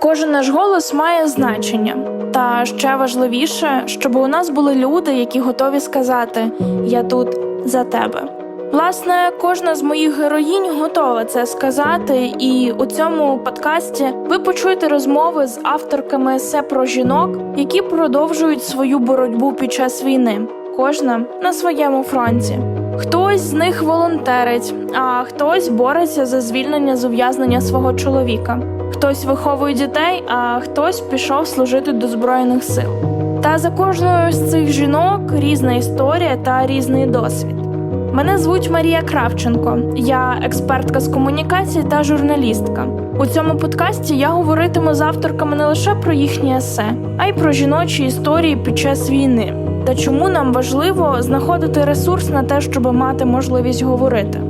Кожен наш голос має значення. Та ще важливіше, щоб у нас були люди, які готові сказати Я тут за тебе. Власне, кожна з моїх героїнь готова це сказати, і у цьому подкасті ви почуєте розмови з авторками есе про жінок, які продовжують свою боротьбу під час війни, кожна на своєму фронті. Хтось з них волонтерить, а хтось бореться за звільнення з ув'язнення свого чоловіка. Хтось виховує дітей, а хтось пішов служити до збройних сил. Та за кожною з цих жінок різна історія та різний досвід. Мене звуть Марія Кравченко, я експертка з комунікації та журналістка. У цьому подкасті я говоритиму з авторками не лише про їхні есе, а й про жіночі історії під час війни та чому нам важливо знаходити ресурс на те, щоб мати можливість говорити.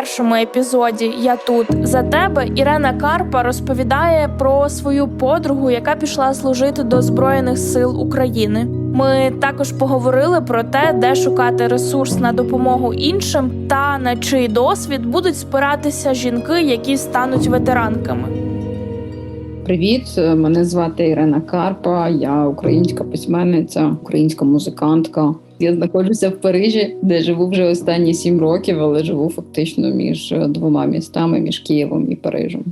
Першому епізоді Я тут за тебе Ірена Карпа розповідає про свою подругу, яка пішла служити до Збройних сил України. Ми також поговорили про те, де шукати ресурс на допомогу іншим, та на чий досвід будуть спиратися жінки, які стануть ветеранками. Привіт, мене звати Ірина Карпа. Я українська письменниця, українська музикантка. Я знаходжуся в Парижі, де живу вже останні сім років, але живу фактично між двома містами між Києвом і Парижем.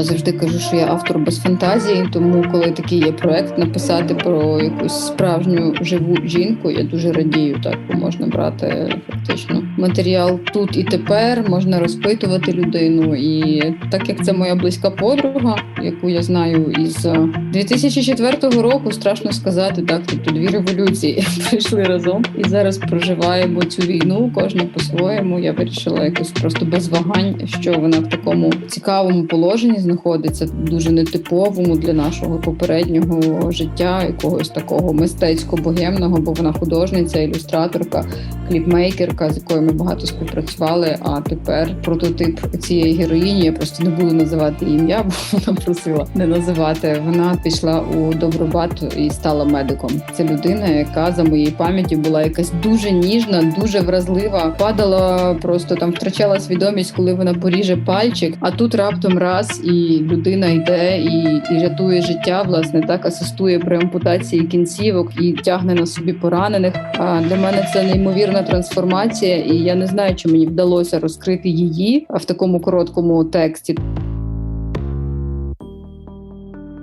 Я завжди кажу, що я автор без фантазії, тому коли такий є проект написати про якусь справжню живу жінку, я дуже радію. Так бо можна брати фактично матеріал тут і тепер, можна розпитувати людину. І так як це моя близька подруга, яку я знаю із 2004 року, страшно сказати, так тобто дві революції прийшли разом і зараз проживаємо цю війну. Кожна по-своєму. Я вирішила якось просто без вагань, що вона в такому цікавому положенні знаходиться дуже нетиповому для нашого попереднього життя, якогось такого мистецько-богемного, бо вона художниця, ілюстраторка, кліпмейкерка, з якою ми багато співпрацювали. А тепер прототип цієї героїні я просто не буду називати ім'я, бо вона просила не називати. Вона пішла у Добробат і стала медиком. Це людина, яка за моєю пам'яті була якась дуже ніжна, дуже вразлива. Падала просто там, втрачала свідомість, коли вона поріже пальчик. А тут раптом раз і людина йде і, і рятує життя, власне, так асистує при ампутації кінцівок і тягне на собі поранених. А для мене це неймовірна трансформація, і я не знаю, чи мені вдалося розкрити її в такому короткому тексті.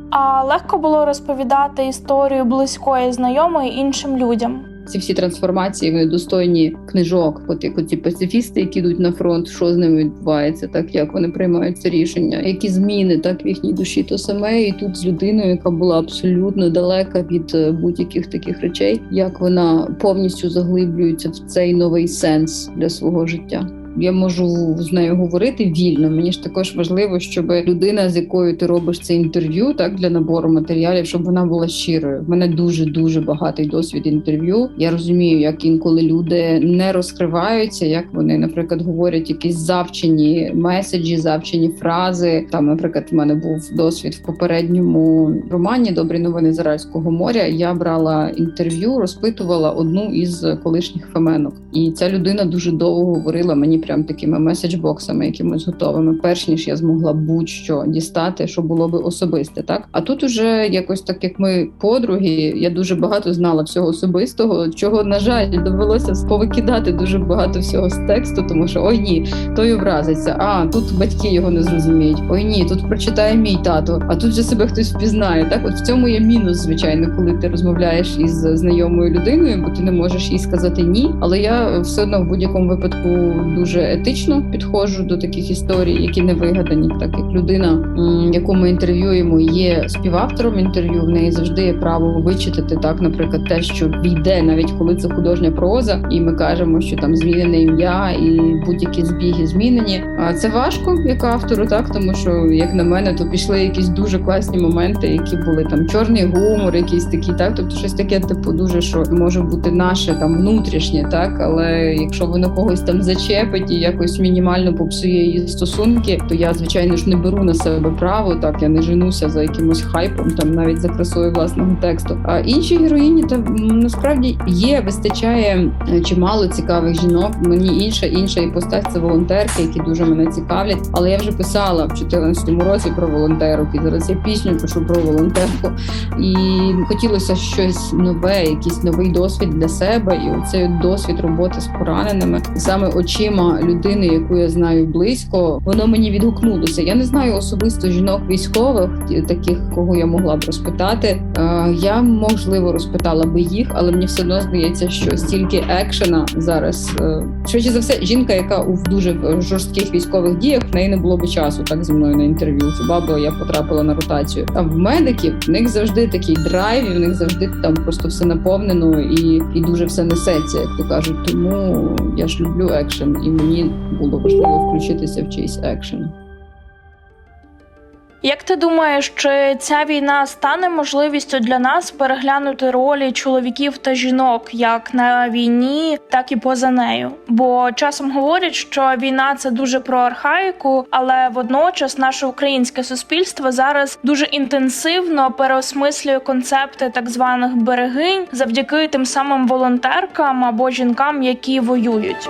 А легко було розповідати історію близької знайомої іншим людям. Ці всі трансформації вони достойні книжок. От ці пацифісти, які йдуть на фронт, що з ними відбувається, так як вони приймають це рішення, які зміни так в їхній душі, то саме і тут з людиною, яка була абсолютно далека від е, будь-яких таких речей, як вона повністю заглиблюється в цей новий сенс для свого життя. Я можу з нею говорити вільно. Мені ж також важливо, щоб людина, з якою ти робиш це інтерв'ю, так для набору матеріалів, щоб вона була щирою. В мене дуже дуже багатий досвід інтерв'ю. Я розумію, як інколи люди не розкриваються, як вони, наприклад, говорять якісь завчені меседжі, завчені фрази. Там, наприклад, в мене був досвід в попередньому романі Добрі новини з Аральського моря. Я брала інтерв'ю, розпитувала одну із колишніх феменок, і ця людина дуже довго говорила мені прям такими меседжбоксами, якимось готовими, перш ніж я змогла будь-що дістати, що було би особисте, так а тут уже якось так, як ми подруги, я дуже багато знала всього особистого, чого на жаль довелося повикидати дуже багато всього з тексту, тому що ой ні, той образиться. А тут батьки його не зрозуміють. Ой ні, тут прочитає мій тато, а тут вже себе хтось впізнає. Так, от в цьому є мінус, звичайно, коли ти розмовляєш із знайомою людиною, бо ти не можеш їй сказати ні. Але я все одно в будь-якому випадку дуже етично підходжу до таких історій, які не вигадані, так як людина, яку ми інтерв'юємо, є співавтором інтерв'ю. В неї завжди є право вичитати так, наприклад, те, що війде, навіть коли це художня проза, і ми кажемо, що там змінене ім'я і будь-які збіги змінені. А це важко як автору, так тому що, як на мене, то пішли якісь дуже класні моменти, які були там чорний гумор, якийсь такий, так, тобто щось таке, типу, дуже що може бути наше там внутрішнє, так, але якщо воно когось там зачепить і якось мінімально попсує її стосунки, то я звичайно ж не беру на себе право. Так я не женуся за якимось хайпом, там навіть за красою власного тексту. А інші героїні та насправді є, вистачає е, чимало цікавих жінок. Мені інша інша іпостась це волонтерки, які дуже мене цікавлять. Але я вже писала в 2014 році про волонтерок, і зараз я пісню пишу про волонтерку. І хотілося щось нове, якийсь новий досвід для себе. І оцей досвід роботи з пораненими, саме очима людини, яку я знаю близько, воно мені відгукнулося. Я не знаю особисто жінок військових, таких, кого я могла б розпитати. Е, Я можливо розпитала би їх, але мені все одно здається, що стільки екшена зараз. е, Швидше за все, жінка, яка у дуже жорстких військових діях, в неї не було би часу так зі мною на інтерв'ю. Хіба б я потрапила на ротацію. А в медиків в них завжди такий драйв, і в них завжди там просто все наповнено і, і дуже все несеться, як то кажуть. Тому я ж люблю екшен, і мені було важливо включитися в чийсь екшен. Як ти думаєш, чи ця війна стане можливістю для нас переглянути ролі чоловіків та жінок як на війні, так і поза нею? Бо часом говорять, що війна це дуже про архаїку, але водночас наше українське суспільство зараз дуже інтенсивно переосмислює концепти так званих берегинь завдяки тим самим волонтеркам або жінкам, які воюють.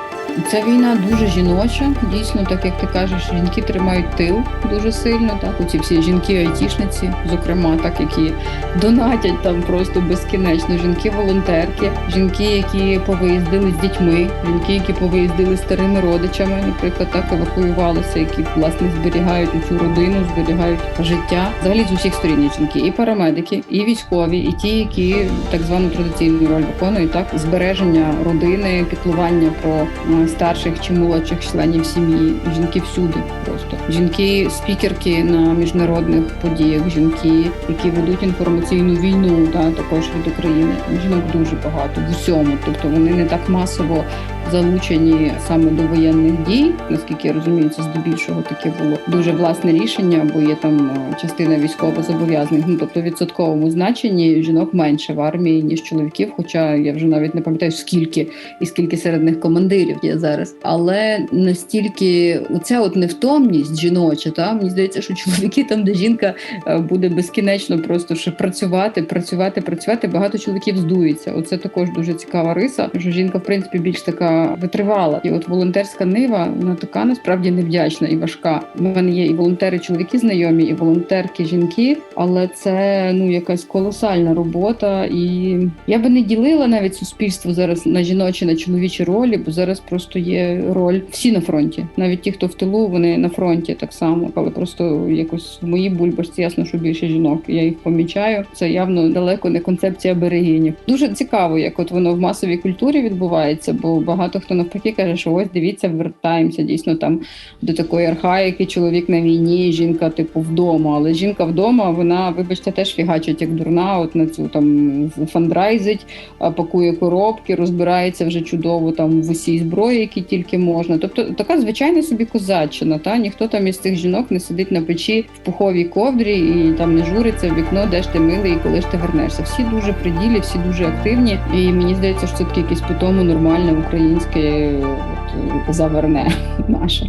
Ця війна дуже жіноча. Дійсно, так як ти кажеш, жінки тримають тил дуже сильно. Так, оці всі жінки-айтішниці, зокрема, так які донатять там просто безкінечно. Жінки-волонтерки, жінки, які повиїздили з дітьми, жінки, які повиїздили старими родичами, наприклад, так евакуювалися, які власне зберігають цю родину, зберігають життя. Взагалі з усіх сторін жінки, і парамедики, і військові, і ті, які так звану традиційну роль виконують, так збереження родини, піклування про е, старших чи молодших членів сім'ї. Жінки всюди просто жінки, спікерки на міжнародних подіях, жінки, які ведуть інформаційну війну, та також від України. Жінок дуже багато в усьому, тобто вони не так масово залучені саме до воєнних дій. Наскільки я розумію, це здебільшого таке було дуже власне рішення, бо є там е, частина військово зобов'язаних. Ну тобто в відсотковому значенні жінок менше в армії ніж чоловіків. Хоча я вже навіть не пам'ятаю скільки і скільки серед них командирів є зараз. Але настільки оця от невтомність жіноча, та мені здається, що чоловіки там, де жінка е, буде безкінечно просто ще працювати, працювати, працювати. Багато чоловіків здується. Оце також дуже цікава риса. Що жінка, в принципі, більш така витривала. І от волонтерська нива вона така насправді невдячна і важка. У мене є і волонтери, чоловіки знайомі, і волонтерки жінки, але це ну якась колосальна робота. І я би не ділила навіть суспільство зараз на жіночі, на чоловічі ролі, бо зараз просто є роль всі на фронті. Навіть ті, хто в тилу, вони на фронті так само, але просто якось в моїй бульбашці ясно, що більше жінок. Я їх помічаю. Це явно далеко не концепція берегинів. Дуже цікаво, як от воно в масовій культурі відбувається, бо багато хто навпаки каже, що ось дивіться, вертаємося дійсно там до такої архаїки. Чоловік на війні, жінка, типу, вдома. Але жінка вдома, вона, вибачте, теж фігачить як дурна. От на цю там фандрайзить, пакує коробки, розбирається вже чудово там в усій зброї, які тільки можна. Тобто така звичайна собі козаччина. Та ніхто там із цих жінок не сидить на печі в пуховій ковдрі і там не журиться в вікно, де ж ти милий і коли ж ти вернешся. Всі дуже при ділі, всі дуже активні. І мені здається, що це таке якесь по-тому нормальне українське от, заверне наше.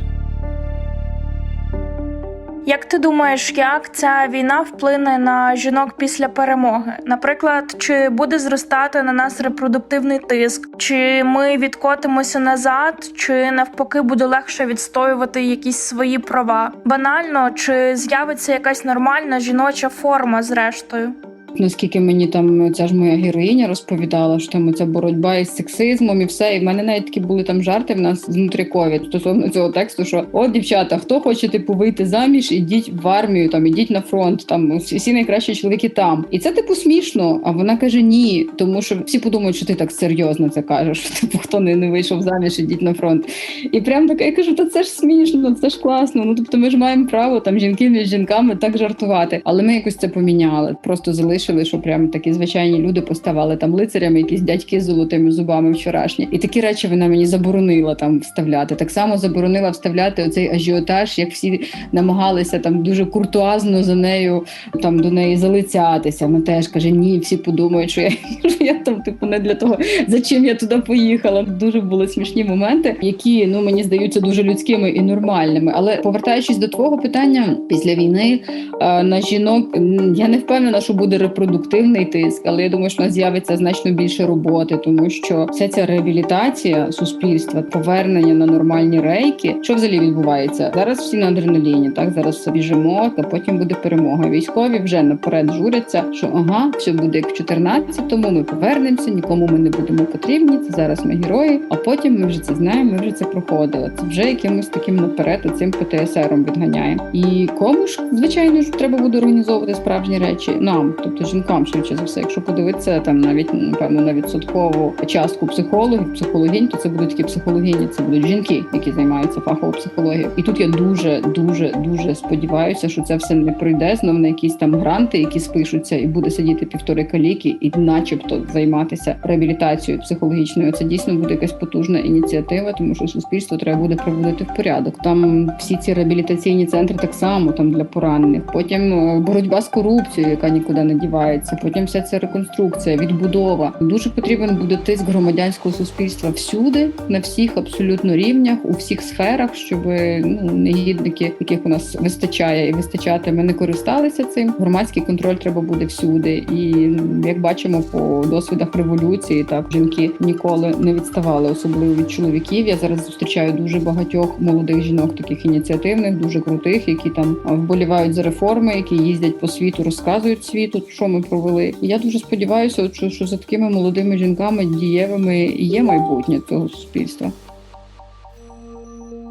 Як ти думаєш, як ця війна вплине на жінок після перемоги? Наприклад, чи буде зростати на нас репродуктивний тиск, чи ми відкотимося назад, чи навпаки буде легше відстоювати якісь свої права? Банально, чи з'явиться якась нормальна жіноча форма зрештою? Наскільки мені там ця ж моя героїня розповідала, що там ця боротьба із сексизмом і все. І в мене навіть такі були там жарти в нас внутрікові стосовно цього тексту, що от дівчата, хто хоче типу вийти заміж, ідіть в армію, там ідіть на фронт, там всі найкращі чоловіки там. І це типу смішно. А вона каже ні, тому що всі подумають, що ти так серйозно це кажеш. що, Типу, хто не, не вийшов заміж, ідіть на фронт. І прям така я кажу, та це ж смішно, це ж класно. Ну тобто, ми ж маємо право там жінки між жінками так жартувати. Але ми якось це поміняли. Просто залишили вирішили, що прям такі звичайні люди поставали там лицарями, якісь дядьки з золотими зубами вчорашні. І такі речі вона мені заборонила там вставляти. Так само заборонила вставляти оцей ажіотаж, як всі намагалися там дуже куртуазно за нею там до неї залицятися. Вона теж каже: ні, всі подумають, що я, що я там типу не для того, за чим я туди поїхала. Дуже були смішні моменти, які ну мені здаються дуже людськими і нормальними. Але повертаючись до твого питання, після війни е, на жінок я не впевнена, що буде репродуктивний тиск, але я думаю, що у нас з'явиться значно більше роботи, тому що вся ця реабілітація суспільства, повернення на нормальні рейки, що взагалі відбувається зараз. Всі на адреналіні, так зараз все біжимо, та потім буде перемога. Військові вже наперед журяться, що ага, все буде як в 14-му, Ми повернемося, нікому ми не будемо потрібні. Це зараз ми герої. А потім ми вже це знаємо. Ми вже це проходили. Це вже якимось таким наперед цим ПТСРом відганяє. І кому ж звичайно ж треба буде організовувати справжні речі нам, тобто жінкам, швидше за все. Якщо подивитися там навіть напевно на відсоткову частку психологів, психологінь, то це будуть такі психологині, це будуть жінки, які займаються фахово психологією. І тут я дуже, дуже, дуже сподіваюся, що це все не пройде знов на якісь там гранти, які спишуться, і буде сидіти півтори каліки, і, начебто, займатися реабілітацією психологічною. Це дійсно буде якась потужна ініціатива, тому що суспільство треба буде приводити в порядок. Там всі ці реабілітаційні центри так само там для поранених. Потім е, боротьба з корупцією, яка нікуди не дівається. Потім вся ця реконструкція, відбудова. Дуже потрібен буде тиск громадянського суспільства всюди, на всіх абсолютно рівнях, у всіх сферах, щоб ну негідники, яких у нас вистачає і вистачатиме, не користалися цим. Громадський контроль треба буде всюди. І як бачимо по досвідах революції, так жінки ніколи не відставали, особливо від чоловіків. Я зараз зустрічаю дуже багатьох молодих жінок, таких ініціативних, дуже крутих, які там вболівають за реформи, які їздять по світу, розказують світу, що ми провели. І я дуже сподіваюся, що, що за такими молодими жінками дієвими є майбутнє цього суспільства.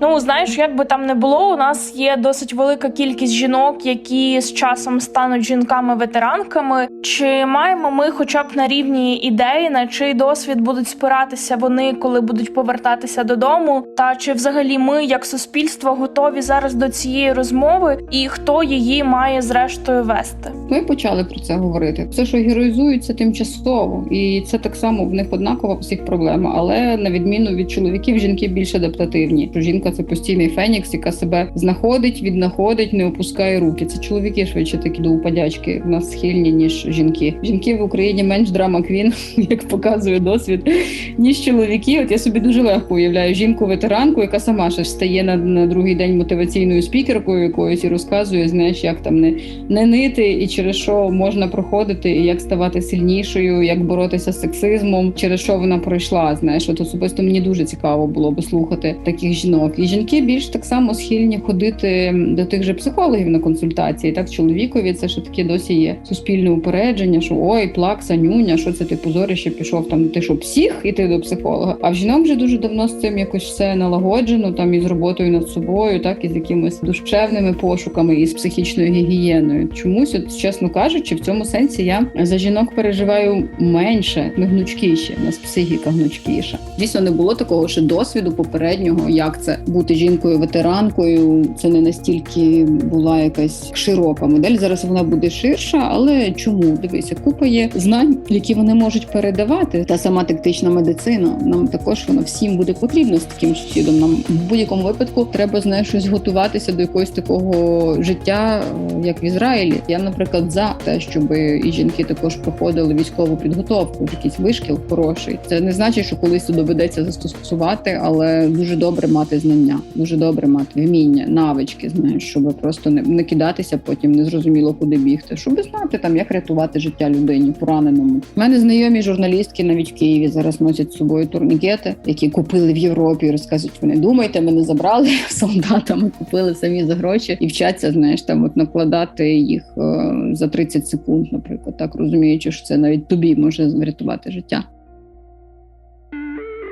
Ну, знаєш, як би там не було, у нас є досить велика кількість жінок, які з часом стануть жінками-ветеранками. Чи маємо ми, хоча б на рівні ідеї, на чий досвід будуть спиратися вони, коли будуть повертатися додому? Та чи взагалі ми, як суспільство, готові зараз до цієї розмови, і хто її має зрештою вести? Ми почали про це говорити. Все, що героїзується тимчасово, і це так само в них однакова всіх проблема. Але на відміну від чоловіків, жінки більш адаптативні. Що жінка це постійний фенікс, яка себе знаходить, віднаходить, не опускає руки. Це чоловіки швидше такі до упадячки в нас схильні ніж жінки. Жінки в Україні менш драма квін, як показує досвід, ніж чоловіки. От я собі дуже легко уявляю жінку-ветеранку, яка сама ще встає на, на другий день мотиваційною спікеркою якоюсь і розказує, знаєш, як там не, не нити і через що можна проходити, і як ставати сильнішою, як боротися з сексизмом, через що вона пройшла. Знаєш, от особисто мені дуже цікаво було би слухати таких жінок. І жінки більш так само схильні ходити до тих же психологів на консультації. Так, чоловікові це ще таке досі є суспільне упередження, що ой, плакса, нюня, що це ти позорище пішов там. Ти що псих іти до психолога? А в жінок вже дуже давно з цим якось все налагоджено, там і з роботою над собою, так і з якимись душевними пошуками, і з психічною гігієною. Чомусь, от чесно кажучи, в цьому сенсі я за жінок переживаю менше, ми гнучкіші, у нас психіка гнучкіша. Дійсно, не було такого ще досвіду попереднього, як це бути жінкою ветеранкою. Це не настільки була якась широка модель. Зараз вона буде ширша, але чому дивися, купа є знань, які вони можуть передавати. Та сама тактична медицина. Нам також вона всім буде потрібна з таким сусідом. Нам в будь-якому випадку треба знаєш, щось готуватися до якогось такого життя, як в Ізраїлі. Я, наприклад, за те, щоб і жінки також проходили військову підготовку, якийсь вишкіл хороший. Це не значить, що колись доведеться застосувати, але дуже добре мати знання, дуже добре мати вміння, навички, знаєш, щоб просто не, не кидатися потім, не зрозуміло, куди бігти, щоб знати там, як рятувати життя людині, пораненому. У мене знайомі журналістки навіть в Києві зараз носять з собою турнікети, які купили в Європі. і Розказують, ви не думайте, мене забрали солдатами, купили самі за гроші і вчаться, знаєш, там от накладати їх е, за 30 секунд, наприклад, так розуміючи, що це навіть тобі може врятувати життя.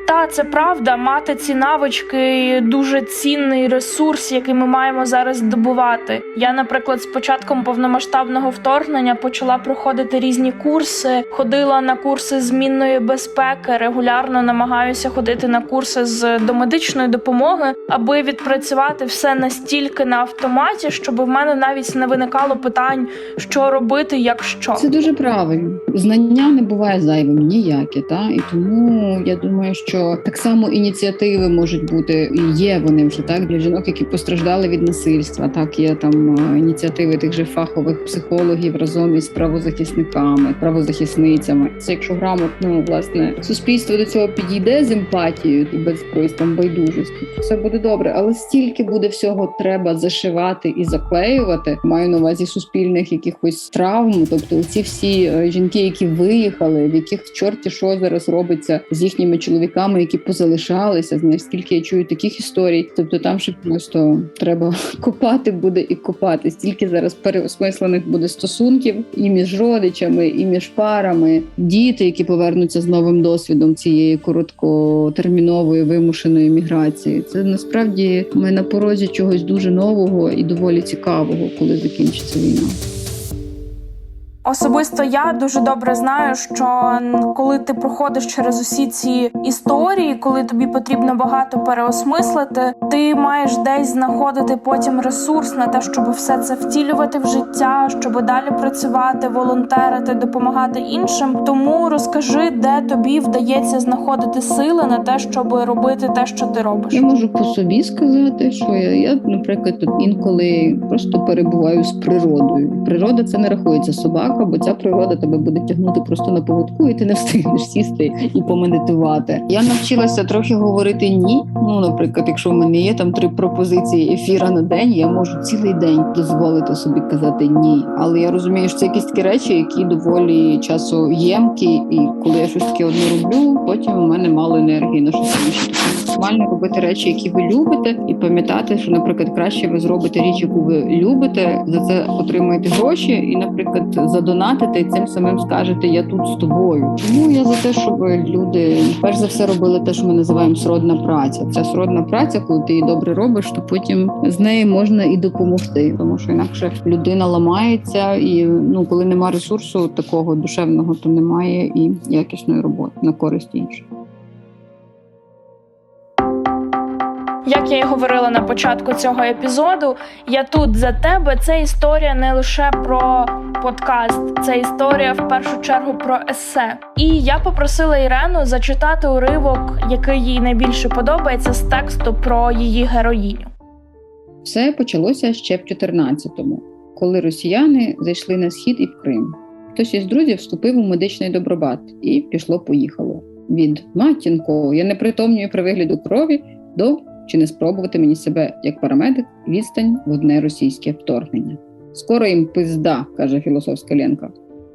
Та це правда, мати ці навички дуже цінний ресурс, який ми маємо зараз здобувати. Я, наприклад, з початком повномасштабного вторгнення почала проходити різні курси, ходила на курси змінної безпеки, регулярно намагаюся ходити на курси з домедичної допомоги, аби відпрацювати все настільки на автоматі, щоб в мене навіть не виникало питань, що робити, якщо Це дуже правильно. Знання не буває зайвим ніяке, та і тому я думаю, що так само ініціативи можуть бути і є вони вже так для жінок, які постраждали від насильства. Так є там е, ініціативи тих же фахових психологів разом із правозахисниками, правозахисницями. Це якщо грамотно власне суспільство до цього підійде з емпатією і без якоїсь там байдужості, все буде добре. Але стільки буде всього треба зашивати і заклеювати. Маю на увазі суспільних якихось травм. Тобто, ці всі е, жінки, які виїхали, в яких в чорті що зараз робиться з їхніми чоловіками, які позалишалися. Знаєш, скільки я чую таких історій. Тобто, там ще просто треба копати буде і копати. Стільки зараз переосмислених буде стосунків і між родичами, і між парами, діти, які повернуться з новим досвідом цієї короткотермінової вимушеної міграції. Це насправді ми на порозі чогось дуже нового і доволі цікавого, коли закінчиться війна. Особисто я дуже добре знаю, що коли ти проходиш через усі ці історії, коли тобі потрібно багато переосмислити, ти маєш десь знаходити потім ресурс на те, щоб все це втілювати в життя, щоб далі працювати, волонтерити, допомагати іншим. Тому розкажи, де тобі вдається знаходити сили на те, щоб робити те, що ти робиш. Я можу по собі сказати, що я, я наприклад, інколи просто перебуваю з природою. Природа це не рахується собака, бо ця природа тебе буде тягнути просто на поводку, і ти не встигнеш сісти і помедитувати. Я навчилася трохи говорити ні. Ну, наприклад, якщо в мене є там три пропозиції ефіра на день, я можу цілий день дозволити собі казати ні. Але я розумію, що це якісь такі речі, які доволі часоємкі, і коли я щось таке одне роблю, потім у мене мало енергії на щось інше. Максимально робити речі, які ви любите, і пам'ятати, що, наприклад, краще ви зробите річ, яку ви любите, за це отримаєте гроші, і, наприклад, задонатите, і цим самим скажете Я тут з тобою. Тому я за те, щоб люди перш за все робили те, що ми називаємо сродна праця. Ця сродна праця, коли ти її добре робиш, то потім з нею можна і допомогти, тому що інакше людина ламається, і ну коли немає ресурсу такого душевного, то немає і якісної роботи на користь інших. Як я і говорила на початку цього епізоду, я тут за тебе. Це історія не лише про подкаст, це історія в першу чергу про есе. І я попросила Ірену зачитати уривок, який їй найбільше подобається з тексту про її героїню. Все почалося ще в 14-му, коли росіяни зайшли на схід і в Крим. Хтось із друзів вступив у медичний добробат, і пішло-поїхало. Від матінко, я не притомнюю при вигляду крові до чи не спробувати мені себе як парамедик відстань в одне російське вторгнення. Скоро їм пизда, каже філософська Ленка.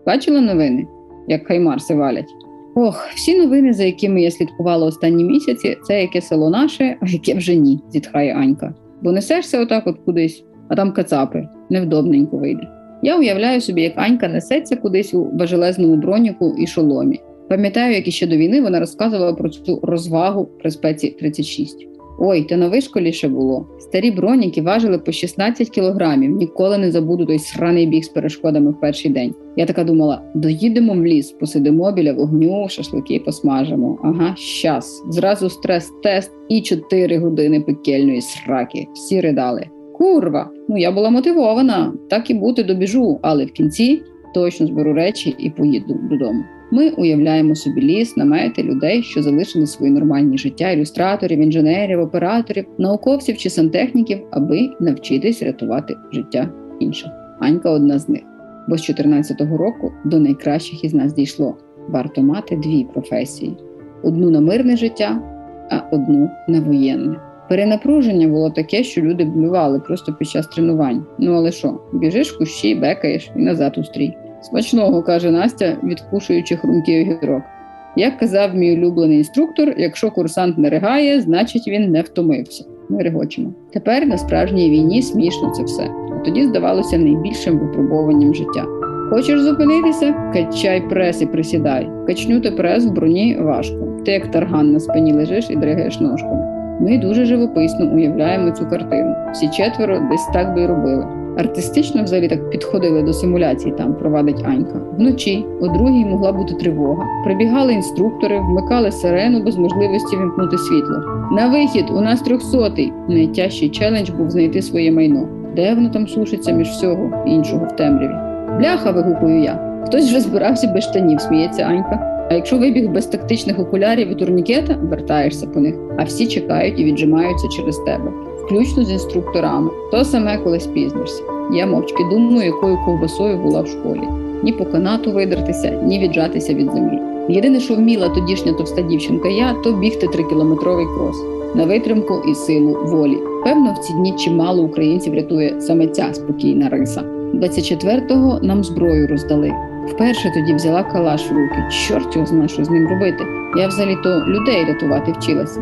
Бачила новини, як хаймарси валять? Ох, всі новини, за якими я слідкувала останні місяці, це яке село наше, а яке вже ні, зітхає Анька. Бо несешся отак от кудись, а там кацапи, невдобненько вийде. Я уявляю собі, як Анька несеться кудись у важелезному броніку і шоломі. Пам'ятаю, як іще до війни вона розказувала про цю розвагу при спеці 36. Ой, та на вишколі ще було. Старі броніки важили по 16 кілограмів. Ніколи не забуду той сраний біг з перешкодами в перший день. Я така думала: доїдемо в ліс, посидимо біля вогню, шашлики посмажимо. Ага, щас. Зразу стрес-тест і 4 години пекельної сраки. Всі ридали. Курва! Ну я була мотивована, так і бути добіжу, але в кінці точно зберу речі і поїду додому. Ми уявляємо собі ліс, намети людей, що залишили свої нормальні життя ілюстраторів, інженерів, операторів, науковців чи сантехніків, аби навчитись рятувати життя інших. Анька одна з них. Бо з 14-го року до найкращих із нас дійшло. Варто мати дві професії: одну на мирне життя, а одну на воєнне. Перенапруження було таке, що люди вбивали просто під час тренувань. Ну але що, біжиш в кущі, бекаєш і назад у стрій. Смачного, каже Настя, відкушуючи хрумкий огірок. Як казав мій улюблений інструктор, якщо курсант не ригає, значить він не втомився. Ми регочемо. Тепер на справжній війні смішно це все. А тоді здавалося найбільшим випробуванням життя. Хочеш зупинитися? Качай прес і присідай. Качнути прес в броні важко. Ти як тарган на спині лежиш і дригаєш ножками. Ми дуже живописно уявляємо цю картину. Всі четверо десь так би й робили. Артистично взагалі так підходили до симуляції, там провадить Анька. Вночі о другій могла бути тривога. Прибігали інструктори, вмикали сирену без можливості вімкнути світло. На вихід у нас трьохсотий. Найтяжчий челендж був знайти своє майно. Де воно там сушиться між всього іншого в темряві? Бляха, вигукую я. Хтось вже збирався без штанів, сміється Анька. А якщо вибіг без тактичних окулярів і турнікета, вертаєшся по них, а всі чекають і віджимаються через тебе, включно з інструкторами. То саме, коли спізнишся. Я мовчки думаю, якою ковбасою була в школі. Ні по канату видертися, ні віджатися від землі. Єдине, що вміла тодішня товста дівчинка, я то бігти трикілометровий крос на витримку і силу волі. Певно, в ці дні чимало українців рятує саме ця спокійна риса. 24-го нам зброю роздали. Вперше тоді взяла калаш в руки. Чорт його знає, що з ним робити. Я взагалі то людей рятувати вчилася.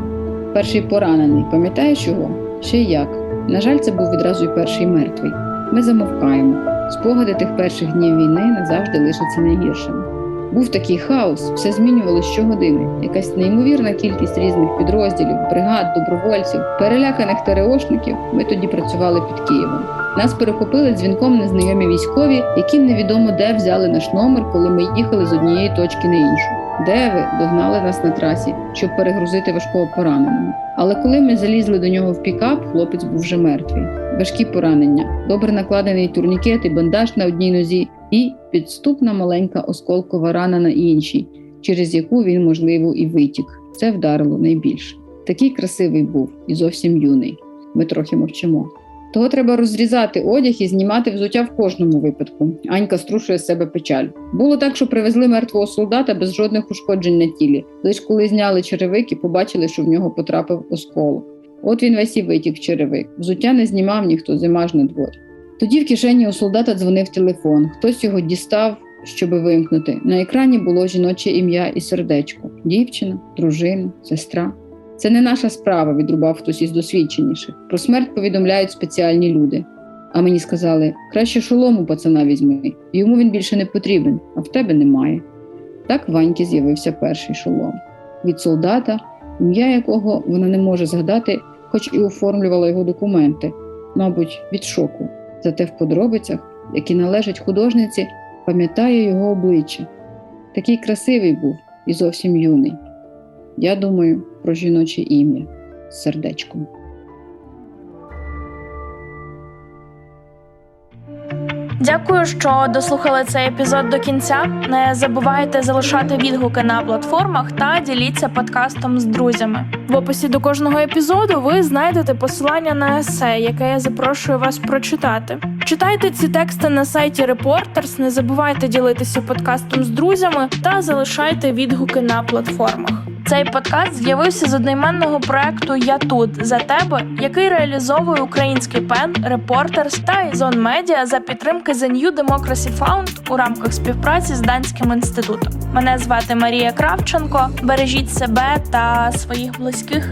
Перший поранений, пам'ятаєш його? Ще як. На жаль, це був відразу й перший мертвий. Ми замовкаємо. Спогади тих перших днів війни назавжди лишаться найгіршими. Був такий хаос, все змінювалося щогодини. Якась неймовірна кількість різних підрозділів, бригад, добровольців, переляканих ТРОшників. Ми тоді працювали під Києвом. Нас перехопили дзвінком незнайомі військові, яким невідомо де взяли наш номер, коли ми їхали з однієї точки на іншу. Де ви догнали нас на трасі, щоб перегрузити важкого пораненого. Але коли ми залізли до нього в пікап, хлопець був вже мертвий. Важкі поранення, добре накладений турнікет і бандаж на одній нозі, і підступна маленька осколкова рана на іншій, через яку він, можливо, і витік. Це вдарило найбільше. Такий красивий був і зовсім юний. Ми трохи мовчимо. Того треба розрізати одяг і знімати взуття в кожному випадку. Анька струшує з себе печаль. Було так, що привезли мертвого солдата без жодних ушкоджень на тілі. Лиш коли зняли черевики, побачили, що в нього потрапив осколок. От він весь і витік черевик. Взуття не знімав ніхто, зима ж на дворі. Тоді в кишені у солдата дзвонив телефон. Хтось його дістав, щоби вимкнути. На екрані було жіноче ім'я і сердечко: дівчина, дружина, сестра. Це не наша справа, відрубав хтось із досвідченіших. Про смерть повідомляють спеціальні люди. А мені сказали: краще шолому пацана візьми. Йому він більше не потрібен, а в тебе немає. Так Ваньки з'явився перший шолом від солдата, ім'я якого вона не може згадати, хоч і оформлювала його документи, мабуть, від шоку. Зате в подробицях, які належать художниці, пам'ятає його обличчя. Такий красивий був і зовсім юний. Я думаю про жіноче ім'я з сердечком. Дякую, що дослухали цей епізод до кінця. Не забувайте залишати відгуки на платформах та діліться подкастом з друзями. В описі до кожного епізоду ви знайдете посилання на есе, яке я запрошую вас прочитати. Читайте ці тексти на сайті Reporters, не забувайте ділитися подкастом з друзями та залишайте відгуки на платформах. Цей подкаст з'явився з одноіменного проекту Я тут за тебе, який реалізовує український пен, репортер та Ізон Медіа за підтримки The New Democracy Fund у рамках співпраці з Данським інститутом. Мене звати Марія Кравченко. Бережіть себе та своїх близьких.